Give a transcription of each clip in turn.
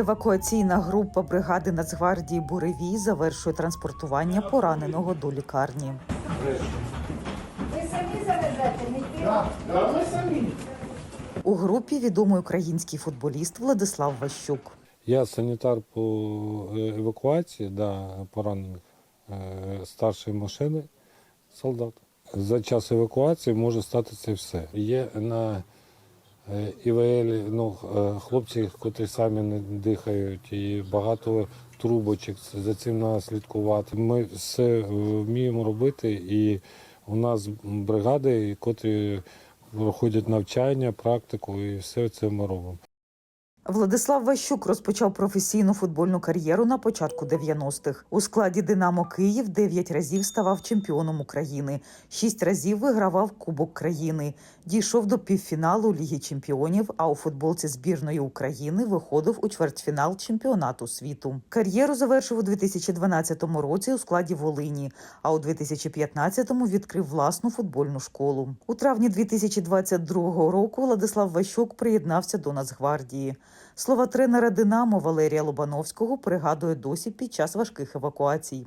Евакуаційна група бригади Нацгвардії Буревій завершує транспортування пораненого до лікарні. Ви самі завезете, не ті? У групі відомий український футболіст Владислав Ващук. Я санітар по е, евакуації да, поранених е, старшої машини солдат. За час евакуації може статися все. Є на ІВЛ ну, е, хлопці, котрі самі не дихають, і багато трубочок. За цим треба слідкувати. Ми все е, вміємо робити, і у нас бригади, котрі проходять навчання, практику, і все це ми робимо. Владислав Ващук розпочав професійну футбольну кар'єру на початку 90-х. У складі Динамо Київ 9 разів ставав чемпіоном України, 6 разів вигравав Кубок країни, дійшов до півфіналу Ліги Чемпіонів. А у футболці збірної України виходив у чвертьфінал чемпіонату світу. Кар'єру завершив у 2012 році у складі Волині. А у 2015-му відкрив власну футбольну школу. У травні 2022 року Владислав Ващук приєднався до Нацгвардії. Слова тренера Динамо Валерія Лобановського пригадує досі під час важких евакуацій.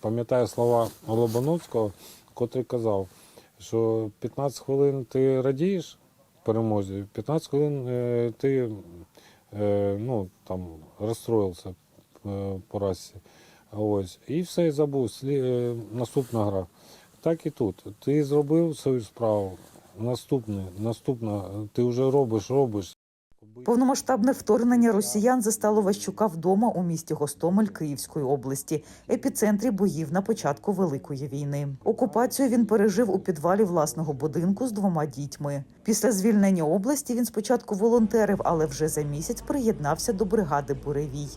Пам'ятаю слова Лобановського, котрий казав, що 15 хвилин ти радієш перемозі, 15 хвилин е, ти е, ну, там, розстроївся е, по расі. Ось. І все і забув. Наступна гра. Так і тут. Ти зробив свою справу. Наступне, наступна, ти вже робиш, робиш. Повномасштабне вторгнення росіян застало Ващука вдома у місті Гостомель Київської області, епіцентрі боїв на початку Великої війни. Окупацію він пережив у підвалі власного будинку з двома дітьми. Після звільнення області він спочатку волонтерив, але вже за місяць приєднався до бригади Буревій.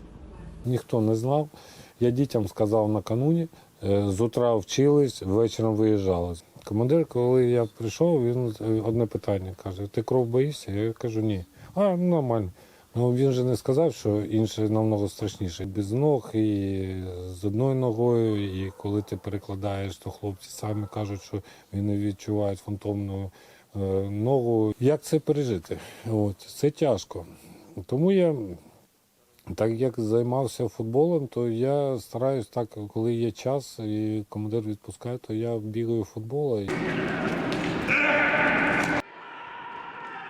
Ніхто не знав. Я дітям сказав накануні, е, з утра вчились, вечором виїжджали. Командир, коли я прийшов, він е, одне питання каже: ти кров боїшся? Я кажу, ні. А, ну нормально. Ну він же не сказав, що інше намного страшніше. Без ног і з одною ногою, і коли ти перекладаєш, то хлопці самі кажуть, що вони відчувають фантомну е, ногу. Як це пережити? От, це тяжко. Тому я так як займався футболом, то я стараюсь так, коли є час і командир відпускає, то я бігаю в футбол.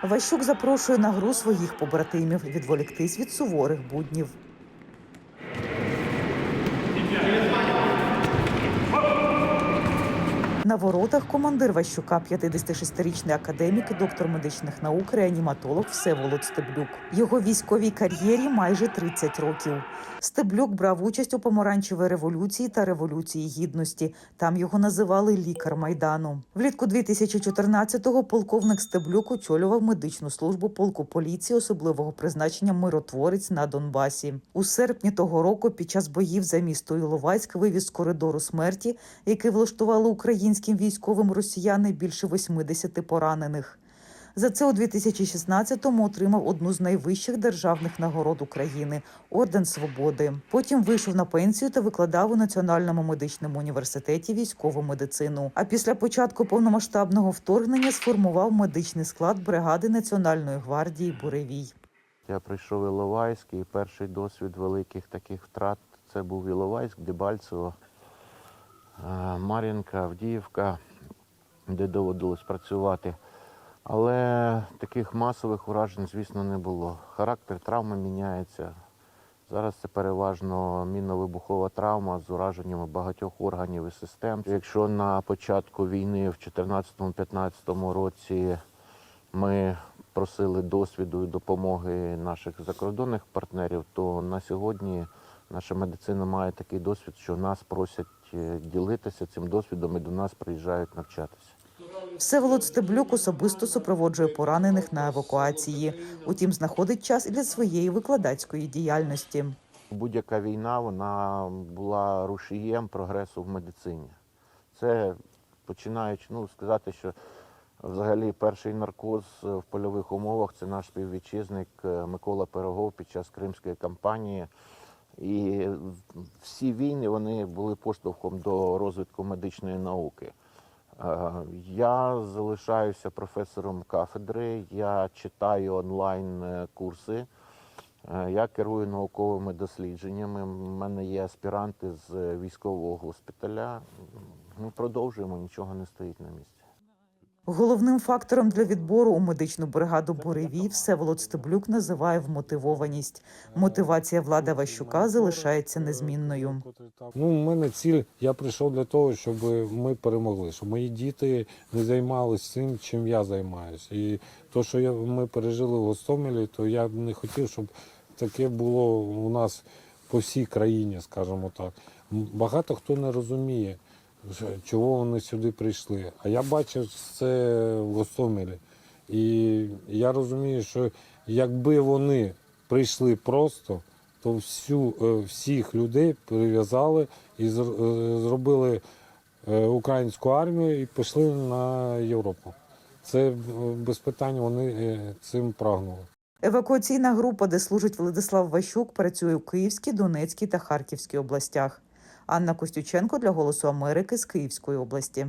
Ващук запрошує на гру своїх побратимів відволіктись від суворих буднів. На воротах командир Ващука, 56-річний академік, доктор медичних наук, реаніматолог Всеволод Стеблюк. Його військовій кар'єрі майже 30 років. Стеблюк брав участь у помаранчевій революції та революції гідності. Там його називали лікар майдану. Влітку 2014-го полковник Стеблюк очолював медичну службу полку поліції особливого призначення миротворець на Донбасі. У серпні того року, під час боїв за місто Іловайськ, вивіз з коридору смерті, який влаштували українським військовим росіяни більше 80 поранених. За це у 2016-му отримав одну з найвищих державних нагород України орден свободи. Потім вийшов на пенсію та викладав у Національному медичному університеті військову медицину. А після початку повномасштабного вторгнення сформував медичний склад бригади Національної гвардії Буревій. Я прийшов Іловайськ і перший досвід великих таких втрат це був Іловайськ, Дебальцево, Мар'їнка, Авдіївка, де доводилось працювати. Але таких масових уражень, звісно, не було. Характер травми міняється. Зараз це переважно мінно-вибухова травма з ураженнями багатьох органів і систем. Якщо на початку війни в 2014-2015 році ми просили досвіду і допомоги наших закордонних партнерів, то на сьогодні наша медицина має такий досвід, що нас просять е, ділитися цим досвідом і до нас приїжджають навчатися. Всеволод Стеблюк особисто супроводжує поранених на евакуації. Утім, знаходить час і для своєї викладацької діяльності. Будь-яка війна вона була рушієм прогресу в медицині. Це починаючи, ну сказати, що взагалі перший наркоз в польових умовах це наш співвітчизник е, Микола Пирогов під час Кримської кампанії. І всі війни вони були поштовхом до розвитку медичної науки. Е, Я залишаюся професором кафедри, я читаю онлайн е, курси Е, Я керую науковими дослідженнями. У мене є аспіранти з військового госпіталя. Ми продовжуємо, нічого не стоїть на місці. Головним фактором для відбору у медичну бригаду Буревій Всеволод Стеблюк називає вмотивованість. Мотивація влади Ващука залишається незмінною. Ну, у мене ціль, я прийшов для того, щоб ми перемогли, щоб мої діти не займалися цим, чим я займаюся. І то, що я, ми пережили в Гостомелі, то я б не хотів, щоб таке було у нас по всій країні, скажімо так. Багато хто не розуміє, чого вони сюди прийшли. А я бачив це в Гостомелі. І я розумію, що якби вони прийшли просто, то всю, е, всіх людей прив'язали і е, зробили е, українську армію і пішли на Європу. Це без питань вони цим прагнули. Евакуаційна група, де служить Владислав Ващук, працює у Київській, Донецькій та Харківській областях. Анна Костюченко для Голосу Америки з Київської області.